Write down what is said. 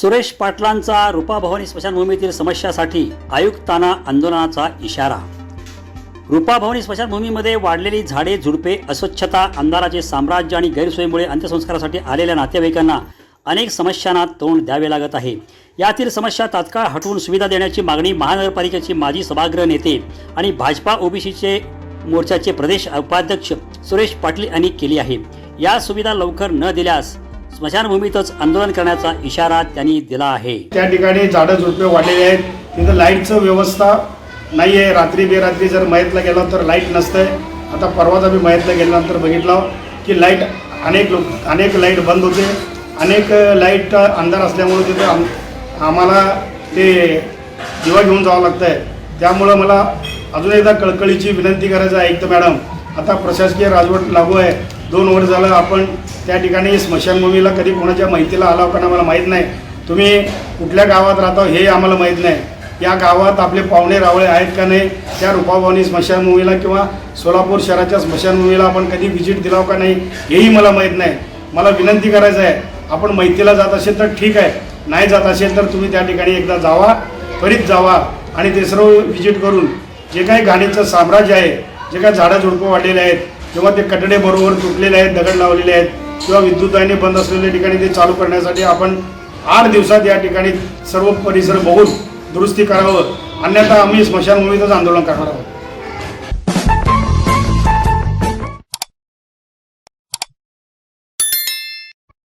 सुरेश पाटलांचा रूपाभवानी स्मशानभूमीतील समस्यासाठी आयुक्तांना आंदोलनाचा इशारा. रूपाभवानी स्मशानभूमीमध्ये वाढलेली झाडे झुडपे अस्वच्छता अंधाराचे साम्राज्य आणि गैरसोयीमुळे अंत्यसंस्कारासाठी आलेल्या नातेवाईकांना अनेक समस्यांना तोंड द्यावे लागत आहे. यातील समस्या तात्काळ हटवून सुविधा देण्याची मागणी महानगरपालिकेचे माजी सभागृह नेते आणि भाजपा ओबीसीचे मोर्चाचे प्रदेश उपाध्यक्ष सुरेश पाटील यांनी केली आहे. या सुविधा लवकर न दिल्यास स्मशानभूमीतच आंदोलन करण्याचा इशारा त्यांनी दिला आहे. त्या ठिकाणी झाडं झुडपे वाढलेली आहेत. तिथं लाईटचं व्यवस्था नाही आहे रात्री बेरात्री जर मयतला गेला तर लाइट नसतंय. आता परवाच आम्ही मयतला गेल्यानंतर बघितलं की लाइट अनेक लोक अनेक लाइट बंद होते. अनेक लाइट अंधार असल्यामुळे तिथे आम आम्हाला ते दिवा घेऊन जावं लागतं आहे त्यामुळं मला अजून एकदा कळकळीची विनंती करायचं आहे ऐकतं मॅडम. आता प्रशासकीय राजवट लागू आहे. दोन वर्ष झालं आपण त्या ठिकाणी स्मशानभूमीला कधी कोणाच्या माहितीला आला का आम्हाला माहीत नाही. तुम्ही कुठल्या गावात राहता हे आम्हाला माहीत नाही. या गावात आपले पाहुणे रावळे आहेत का नाही त्या रूपाभवानी स्मशानभूमीला किंवा सोलापूर शहराच्या स्मशानभूमीला आपण कधी व्हिजिट दिला का नाही हेही मला माहीत नाही. मला विनंती करायचं आहे आपण माहितीला जात असेल तर ठीक आहे. नाही जात असेल तर तुम्ही त्या ठिकाणी एकदा जावा त्वरित जावा आणि ते सर्व व्हिजिट करून जे काही घाणीचं साम्राज्य आहे जे काही झाडं झुडपं वाढलेले आहेत किंवा ते कटडे बरोबर तुटलेले आहेत दगड लावलेले आहेत किंवा विद्युत बंद असलेल्या ठिकाणी ते चालू करण्यासाठी आपण आठ दिवसात या ठिकाणी सर्व परिसर बघून दुरुस्ती करावं. अन्यथा आम्ही स्मशानभूमीतच आंदोलन करणार आहोत.